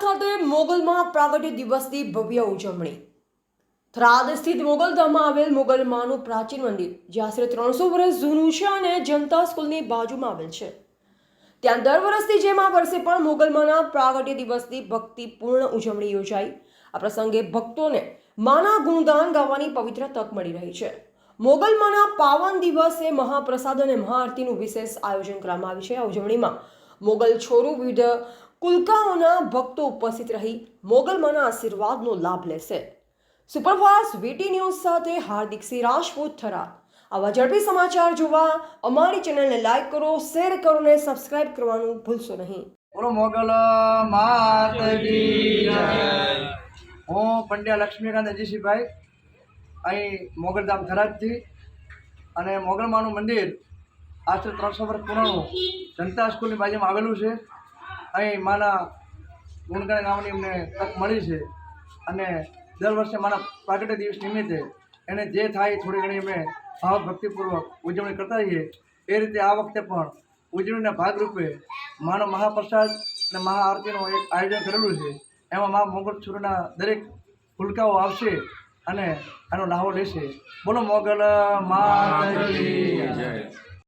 ખાતે મોગલમાં પ્રાગટ્ય દિવસની ભવ્ય ઉજવણી. થરાદ સ્થિત મોગલધામમાં આવેલ મોગલમાનું પ્રાચીન મંદિર જે આશરે ત્રણસો વર્ષ જૂનું છે અને જનતા સ્કૂલની બાજુમાં આવેલ છે. ત્યાં દર વર્ષની જેમ આ વર્ષે પણ મોગલમાના પ્રાગટ્ય દિવસની ભક્તિપૂર્ણ ઉજવણી યોજાઈ. આ પ્રસંગે ભક્તોને માના ગુણગાન ગાવાની પવિત્ર તક મળી રહી છે. મોગલમાના પાવન દિવસે મહાપ્રસાદ અને મહાઆરતીનું વિશેષ આયોજન કરવામાં આવ્યું છે. આ ઉજવણીમાં મોગલ છોરુ વિવિધ કુલકાઓના ભક્તો ઉપસ્થિત રહી મોગલમાના આશીર્વાદનો લાભ લેશે. સુપરફાસ્ટ વીટી ન્યૂઝ સાથે હાર્દિક સિંહ રાજપૂત થરા આવા ઝડપી સમાચાર જોવા અમારી ચેનલને લાઈક કરો, શેર કરો ને સબસ્ક્રાઇબ કરવાનું ભૂલશો નહીં. બોલો મોગલ માત હું પંડ્યા લક્ષ્મીકાંત અજીશીભાઈ અહીં મોગલધામ થરાજથી અને મોગલમાનું મંદિર આશરે ત્રણસો વર્ષ પુરાણું જનતા સ્કૂલની બાજુમાં આવેલું છે. અહીં માના ગુણગણ ગામની અમને તક મળી છે. અને દર વર્ષે મારા પ્રાગટ્ય દિવસ નિમિત્તે એને જે થાય થોડી ઘણી અમે ભાવ ભક્તિપૂર્વક ઉજવણી કરતા રહીએ. એ રીતે આ વખતે પણ ઉજવણીના ભાગરૂપે માનો મહાપ્રસાદ અને મહાઆરતીનું એક આયોજન કરેલું છે. એમાં મા મોગલ છુરના દરેક ફુલકાઓ આવશે અને આનો લાહો લેશે. બોલો મોગલ મા